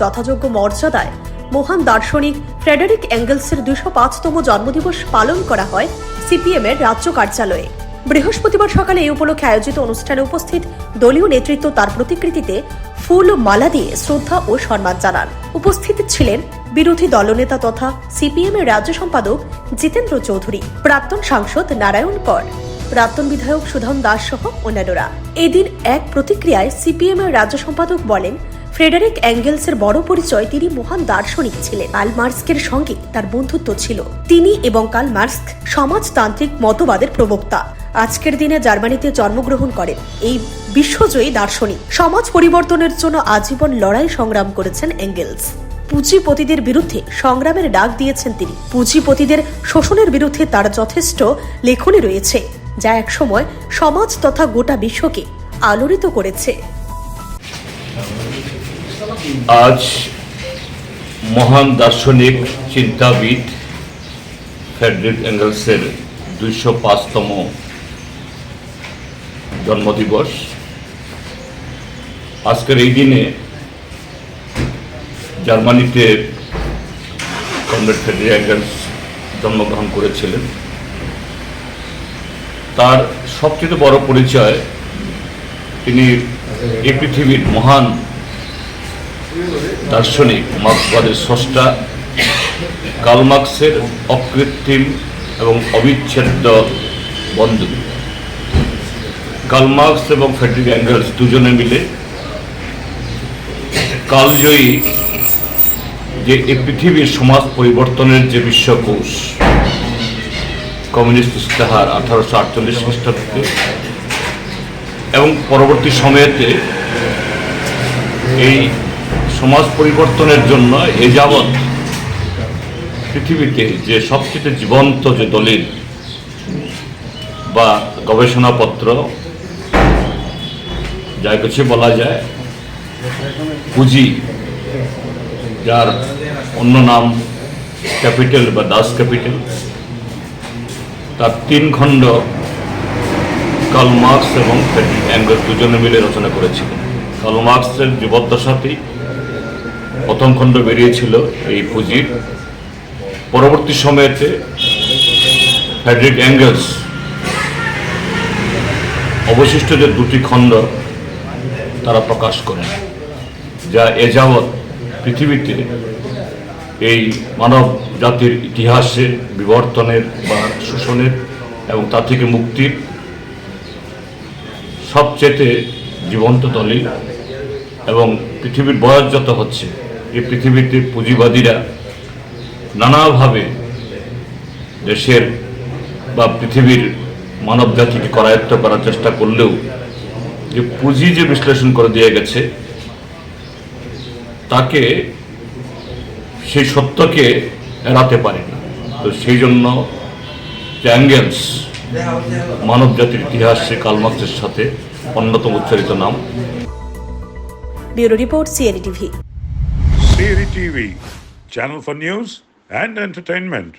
যথাযোগ্য মর্যাদায় মহান দার্শনিক ফ্রেডারিক অ্যাঙ্গেলসের দুশো পাঁচতম জন্মদিবস পালন করা হয় সিপিএম এর রাজ্য কার্যালয়ে। বৃহস্পতিবার সকালে এই উপলক্ষে আয়োজিত অনুষ্ঠানে উপস্থিত দলীয় নেতৃত্ব তার প্রতিকৃতিতে ফুল ও মালা দিয়ে শ্রদ্ধা ও সম্মান জানান। উপস্থিত ছিলেন বিরোধী দলনেতা তথা সিপিএম এর রাজ্য সম্পাদক জিতেন্দ্র চৌধুরী, প্রাক্তন সাংসদ নারায়ণ কর, প্রাক্তন বিধায়ক সুধম দাস সহ অন্যান্যরা। এদিন এক প্রতিক্রিয়ায় সিপিএম এর রাজ্য সম্পাদক বলেন ফ্রেডারিক অ্যাঙ্গেলসের বড় পরিচয় তিনি মহান দার্শনিক ছিলেন। কাল মার্কসের সঙ্গে তার বন্ধুত্ব ছিল। তিনি এবং কাল মার্কস সমাজতান্ত্রিক মতবাদের প্রবক্তা। আজকের দিনে জার্মানিতে জন্মগ্রহণ করেন। এই বিশ্বজয়ী দার্শনিক সমাজ পরিবর্তনের জন্য আজীবন লড়াই সংগ্রাম করেছেন অ্যাঙ্গেলস। পুঁজিপতিদের বিরুদ্ধে সংগ্রামের ডাক দিয়েছেন তিনি। পুঁজিপতিদের শোষণের বিরুদ্ধে তার যথেষ্ট লেখনী রয়েছে, যা একসময় সমাজ তথা গোটা বিশ্বকে আলোড়িত করেছে। আজ মহান দার্শনিক, চিন্তাবিদ ফ্রেডরিক অ্যাঙ্গেলসের দুইশো পাঁচতম জন্মদিবস। আজকের এই দিনে জার্মানিতে কমরেড ফ্রেডরিক অ্যাঙ্গেলস জন্মগ্রহণ করেছিলেন। তার সবচেয়ে বড় পরিচয় তিনি এই পৃথিবীর মহান দার্শনিক মার্ক্সবাদের স্রষ্টা কার্ল মার্কসের অকৃত্রিম এবং অবিচ্ছেদ্য বন্ধু। কালমার্কস এবং ফেডরিক অ্যাঙ্গেলস দুজনে মিলে কালজয়ী যে এই পৃথিবীর সমাজ পরিবর্তনের যে বিশ্বকোষ, কমিউনিস্ট ইস্তেহার আঠারোশো আটচল্লিশ খ্রিস্টাব্দে এবং পরবর্তী সময়েতে এই সমাজ পরিবর্তনের জন্য এ যাবৎ পৃথিবীতে যে সবচেয়ে জীবন্ত যে দলিল বা গবেষণাপত্র, যা কিছু বলা যায়, পুঁজি, যার অন্য নাম ক্যাপিটাল বা দাস ক্যাপিটাল, তার তিন খণ্ড কার্ল মার্কস এবং ফ্রেডরিক অ্যাঙ্গেলস দুজনে মিলে রচনা করেছিলেন। কার্ল মার্কসের জীবদ্দশাতেই প্রথম খণ্ড বেরিয়েছিল এই পুঁজির। পরবর্তী সময়েতে ফ্রেডরিক অ্যাঙ্গেলস অবশিষ্ট যে দুটি খণ্ড তারা প্রকাশ করেন, যা এ যাবৎ পৃথিবীতে এই মানব জাতির ইতিহাসের বিবর্তনের বা শোষণের এবং তা থেকে মুক্তির সবচেয়ে জীবন্ত দলিল এবং পৃথিবীর বয়স যত হচ্ছে, এই পৃথিবীতে পুঁজিবাদীরা নানাভাবে দেশের বা পৃথিবীর মানব জাতিকে করায়ত্ত করার চেষ্টা করলেও যে পুঁজি যে বিশ্লেষণ করে দিয়ে গেছে, তাকে সেই সত্যকে এড়াতে পারে না তো সেই জন্য অ্যাঙ্গেলস মানব জাতির ইতিহাসে কালমার্ক্সের সাথে অন্যতম উচ্চারিত নাম bureau report CNE TV CNE TV channel for news and entertainment.